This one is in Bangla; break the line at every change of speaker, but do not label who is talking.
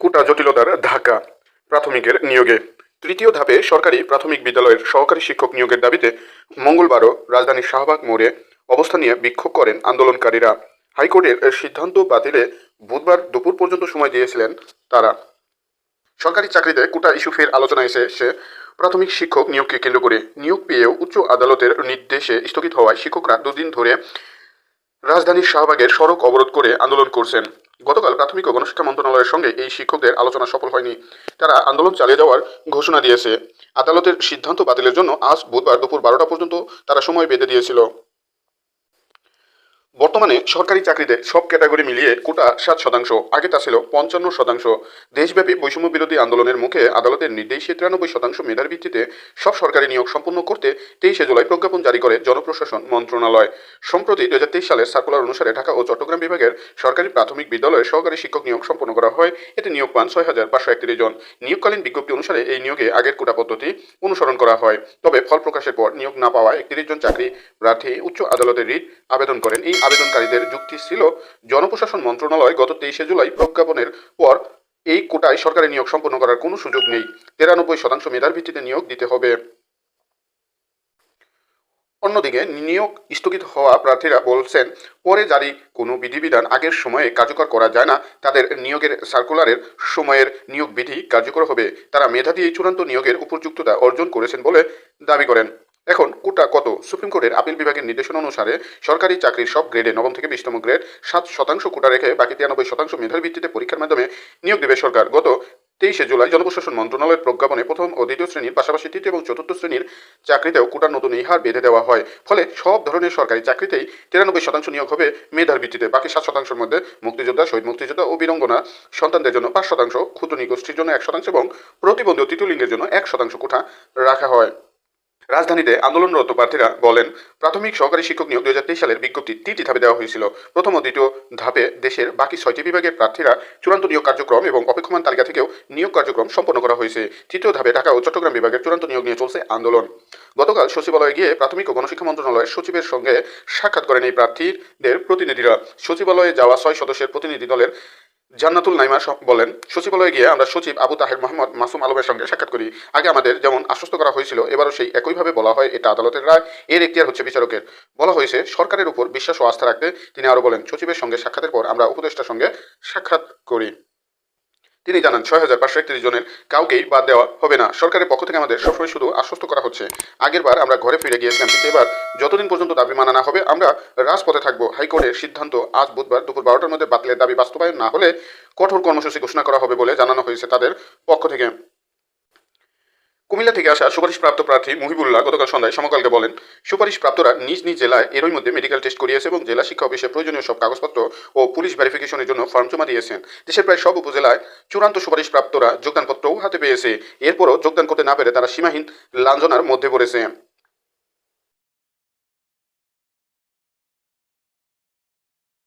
কোটা জটিলতার ধাক্কা প্রাথমিকের নিয়োগে। তৃতীয় ধাপে সরকারি প্রাথমিক বিদ্যালয়ের সহকারী শিক্ষক নিয়োগের দাবিতে মঙ্গলবারও রাজধানীর শাহবাগ মোড়ে অবস্থান নিয়ে বিক্ষোভ করেন আন্দোলনকারীরা। হাইকোর্টের সিদ্ধান্ত বাতিলে বুধবার দুপুর পর্যন্ত সময় দিয়েছিলেন তারা। সরকারি চাকরিতে কোটা ইস্যু ফের আলোচনায় এসে সে প্রাথমিক শিক্ষক নিয়োগকে কেন্দ্র করে নিয়োগ পেয়েও উচ্চ আদালতের নির্দেশে স্থগিত হওয়ায় শিক্ষকরা দুদিন ধরে রাজধানীর শাহবাগের সড়ক অবরোধ করে আন্দোলন করছেন। গতকাল প্রাথমিক ও গণশিক্ষা মন্ত্রণালয়ের সঙ্গে এই শিক্ষকদের আলোচনা সফল হয়নি। তারা আন্দোলন চালিয়ে যাওয়ার ঘোষণা দিয়েছে। আদালতের সিদ্ধান্ত বাতিলের জন্য আজ বুধবার দুপুর বারোটা পর্যন্ত তারা সময় বেঁধে দিয়েছিল। বর্তমানে সরকারি চাকরিতে সব ক্যাটাগরি মিলিয়ে কোটা সাত শতাংশ, আগে তা ছিল পঞ্চান্ন শতাংশ। দেশব্যাপী বৈষম্য বিরোধী আন্দোলনের মুখে আদালতের নির্দেশে তিরানব্বই শতাংশ মেধার ভিত্তিতে সব সরকারি নিয়োগ সম্পন্ন করতে তেইশে জুলাই প্রজ্ঞাপন জারি করে জনপ্রশাসন মন্ত্রণালয়। সম্প্রতি দু হাজার তেইশ সালের সার্কুলার অনুসারে ঢাকা ও চট্টগ্রাম বিভাগের সরকারি প্রাথমিক বিদ্যালয়ে সহকারী শিক্ষক নিয়োগ সম্পন্ন করা হয়। এতে নিয়োগ পান ছয় হাজার পাঁচশো একত্রিশ জন। নিয়োগকালীন বিজ্ঞপ্তি অনুসারে এই নিয়োগে আগের কোটা পদ্ধতি অনুসরণ করা হয়। তবে ফল প্রকাশের পর নিয়োগ না পাওয়া একত্রিশ জন চাকরি প্রার্থী উচ্চ আদালতের রিট আবেদন করেন। এই আবেদনকারীদের যুক্তি ছিল, জনপ্রশাসন মন্ত্রণালয় গত তেইশে জুলাই প্রজ্ঞাপনের পর এই কোটায় সরকারি নিয়োগ সম্পন্ন করার কোনো সুযোগ নেই। তিরানব্বই শতাংশ মেধার ভিত্তিতে নিয়োগ দিতে হবে। অন্যদিকে নিয়োগ স্থগিত হওয়া প্রার্থীরা বলছেন, পরে জারি কোনো বিধিবিধান আগের সময়ে কার্যকর করা যায় না। তাদের নিয়োগের সার্কুলারের সময়ের নিয়োগ বিধি কার্যকর হবে। তারা মেধা দিয়ে চূড়ান্ত নিয়োগের উপযুক্ততা অর্জন করেছেন বলে দাবি করেন। সুপ্রিম কোর্টের আপিল বিভাগের নির্দেশনা অনুসারে সরকারি চাকরির সব গ্রেডে নবম থেকে বিশতম গ্রেড সাত শতাংশ কোটা রেখে বাকি তিরানব্বই শতাংশ মেধার ভিত্তিতে পরীক্ষার মাধ্যমে নিয়োগ দেবে সরকার। গত তেইশে জুলাই জনপ্রশাসন মন্ত্রণালয়ের প্রজ্ঞাপনে প্রথম ও দ্বিতীয় শ্রেণির পাশাপাশি তৃতীয় এবং চতুর্থ শ্রেণির চাকরিতেও কোটার নতুন এই হার বেঁধে দেওয়া হয়। ফলে সব ধরনের সরকারি চাকরিতেই তিরানব্বই শতাংশ নিয়োগ হবে মেধার ভিত্তিতে। বাকি সাত শতাংশের মধ্যে মুক্তিযোদ্ধা, শহীদ মুক্তিযোদ্ধা ও বীরঙ্গনা সন্তানদের জন্য পাঁচ শতাংশ, ক্ষুদ্র নিগোষ্ঠীর জন্য এক শতাংশ এবং প্রতিবন্ধী তৃতীয় লিঙ্গের জন্য এক শতাংশ কোঠা রাখা হয়। রাজধানীতে আন্দোলনরত প্রার্থীরা বলেন, প্রাথমিক সহকারী শিক্ষক নিয়োগ দুই হাজার তেইশ সালের বিজ্ঞপ্তি তিনটি ধাপে দেওয়া হয়েছিল। প্রথম ও দ্বিতীয় ধাপে দেশের বাকি ছয়টি বিভাগের প্রার্থীরা চূড়ান্ত নিয়োগ কার্যক্রম এবং অপেক্ষমান তালিকা থেকেও নিয়োগ কার্যক্রম সম্পন্ন করা হয়েছে। তৃতীয় ধাপে ঢাকা ও চট্টগ্রাম বিভাগের চূড়ান্ত নিয়োগ নিয়ে চলছে আন্দোলন। গতকাল সচিবালয়ে গিয়ে প্রাথমিক ও গণশিক্ষা মন্ত্রণালয়ের সচিবের সঙ্গে সাক্ষাৎ করেন এই প্রার্থীদের প্রতিনিধিরা। সচিবালয়ে যাওয়া ছয় সদস্যের প্রতিনিধি দলের জান্নাতুল নাইমা বলেন, সচিবালয়ে গিয়ে আমরা সচিব আবু তাহের মোহাম্মদ মাসুম আলমের সঙ্গে সাক্ষাৎ করি। আগে আমাদের যেমন আশ্বস্ত করা হয়েছিল, এবারও সেই একইভাবে বলা হয়, এটা আদালতের রায়, এর এখতিয়ার হচ্ছে বিচারকের। বলা হয়েছে, সরকারের উপর বিশ্বাস ও আস্থা রাখতে তিনি আরও বলেন, সচিবের সঙ্গে সাক্ষাতের পর আমরা উপদেষ্টার সঙ্গে সাক্ষাৎ করি। তিনি জানান, ছয় হাজার পাঁচশো একত্রিশ জনের কাউকেই বাদ দেওয়া হবে না। সরকারের পক্ষ থেকে আমাদের সবসময় শুধু আশ্বস্ত করা হচ্ছে, আগের বার আমরা ঘরে ফিরে গিয়েছিলাম, কিন্তু এবার যতদিন পর্যন্ত দাবি মানা না হবে, আমরা রাজপথে থাকব। হাইকোর্টের সিদ্ধান্ত আজ বুধবার দুপুর বারোটার মধ্যে বাতিলের দাবি বাস্তবায়ন না হলে কঠোর কর্মসূচি ঘোষণা করা হবে বলে জানানো হয়েছে তাদের পক্ষ থেকে। কুমিল্লা থেকে আসা সুপারিশপ্রাপ্ত প্রার্থী মুহিবুল্লাহ গতকাল সন্ধ্যায় সমকালকে বলেন, সুপারিশপ্রাপ্তরা নিজ নিজ জেলায় এরই মধ্যে মেডিকেল টেস্ট করিয়েছে এবং জেলা শিক্ষা অফিসে প্রয়োজনীয় সব কাগজপত্র ও পুলিশ ভেরিফিকেশনের জন্য ফর্ম জমা দিয়েছেন দেশের প্রায় সব উপজেলায় চূড়ান্ত সুপারিশপ্রাপ্তরা যোগদানপত্রও হাতে পেয়েছে। এরপরও যোগদান করতে না পেরে তারা সীমাহীন লাঞ্জনার মধ্যে পড়েছে।